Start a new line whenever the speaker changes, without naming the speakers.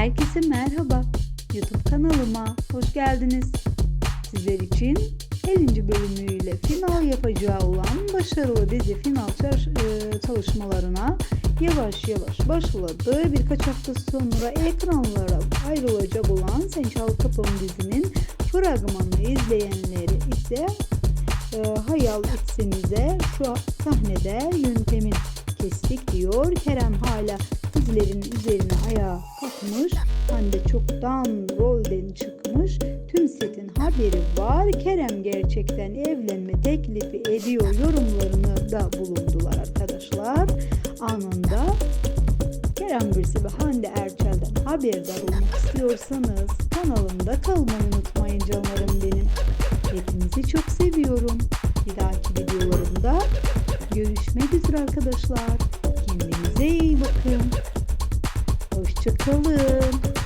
Herkese merhaba. YouTube kanalıma hoş geldiniz. Sizler için 50. bölümüyle final yapacağı olan başarılı dizi final e, çalışmalarına yavaş yavaş başladı. Birkaç hafta sonra ekranlara ayrılacak olan Sen Çal Kapım dizinin fragmanını izleyenleri ise e, hayal etsenize şu sahnede yöntemin kestik diyor. Kerem hala dizlerin üzerine ayağa kalkmış. Hande çoktan rolden çıkmış. Tüm setin haberi var. Kerem gerçekten evlenme teklifi ediyor yorumlarını da bulundular arkadaşlar. Anında Kerem Bürsi ve Hande Erçel'den haberdar olmak istiyorsanız kanalımda kalmayı unutmayın canlarım görüşmek üzere arkadaşlar. Kendinize iyi bakın. Hoşçakalın.